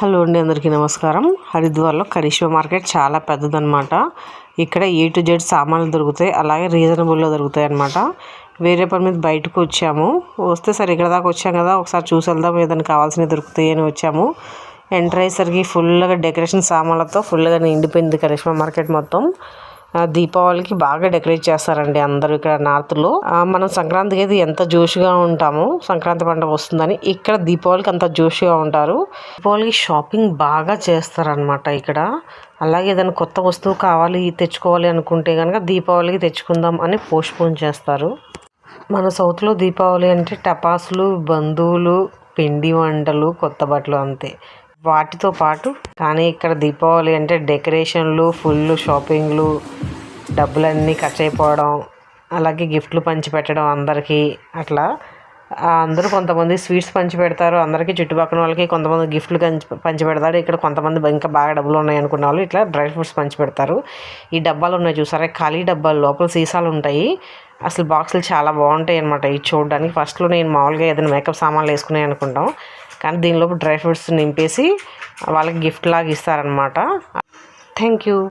Hello అండి అందరికీ నమస్కారం. హరిద్వార్లో కరిష్మా మార్కెట్ చాలా పెద్దదనమాట ఇక్కడ ఏ టు జెడ్ సామాన్లు దొరుకుతాయి అలాగే రీజనబుల్లో దొరుకుతాయి అనమాట వేరే పని మీద బయటకు వచ్చాము. వస్తే సరే ఇక్కడ దాకా వచ్చాం కదా ఒకసారి చూసి వెళ్దాం ఏదైనా కావాల్సినవి దొరుకుతాయి అని వచ్చాము. ఎంటర్ అయ్యేసరికి ఫుల్గా డెకరేషన్ సామాన్లతో ఫుల్గా నిండిపోయింది కరిష్మా మార్కెట్ మొత్తం. దీపావళికి బాగా డెకరేట్ చేస్తారండి అందరూ ఇక్కడ నార్త్లో మనం సంక్రాంతికి అయితే ఎంత జోష్గా ఉంటాము సంక్రాంతి పండుగ వస్తుందని ఇక్కడ దీపావళికి అంత జోష్గా ఉంటారు. దీపావళికి షాపింగ్ బాగా చేస్తారనమాట ఇక్కడ. అలాగే ఏదైనా కొత్త వస్తువు కావాలి తెచ్చుకోవాలి అనుకుంటే కనుక దీపావళికి తెచ్చుకుందాం అని పోస్ట్ పోన్ చేస్తారు. మన సౌత్లో దీపావళి అంటే టపాసులు బంధువులు పిండి వంటలు కొత్త బట్టలు అంతే. వాటితో పాటు కానీ ఇక్కడ దీపావళి అంటే డెకరేషన్లు ఫుల్ షాపింగ్లు డబ్బులన్నీ ఖర్చు అయిపోవడం అలాగే గిఫ్ట్లు పంచిపెట్టడం అందరికీ అట్లా. అందరూ కొంతమంది స్వీట్స్ పంచి పెడతారు అందరికీ చుట్టుపక్కల వాళ్ళకి కొంతమంది గిఫ్ట్లు పంచి పెడతారు ఇక్కడ కొంతమంది ఇంకా బాగా డబ్బులు ఉన్నాయి అనుకున్న వాళ్ళు ఇట్లా డ్రై ఫ్రూట్స్ పంచి పెడతారు ఈ డబ్బాలు ఉన్నాయి చూసారా? ఖాళీ డబ్బాలు లోపల సీసాలు ఉంటాయి. అసలు బాక్సులు చాలా బాగుంటాయి అనమాట ఇది చూడడానికి ఫస్ట్లో నేను మామూలుగా ఏదైనా మేకప్ సామాన్లు వేసుకున్నాయి అనుకుంటాం. కానీ దీనిలోపు డ్రై ఫ్రూట్స్ నింపేసి వాళ్ళకి గిఫ్ట్ లాగా ఇస్తారనమాట థ్యాంక్ యూ.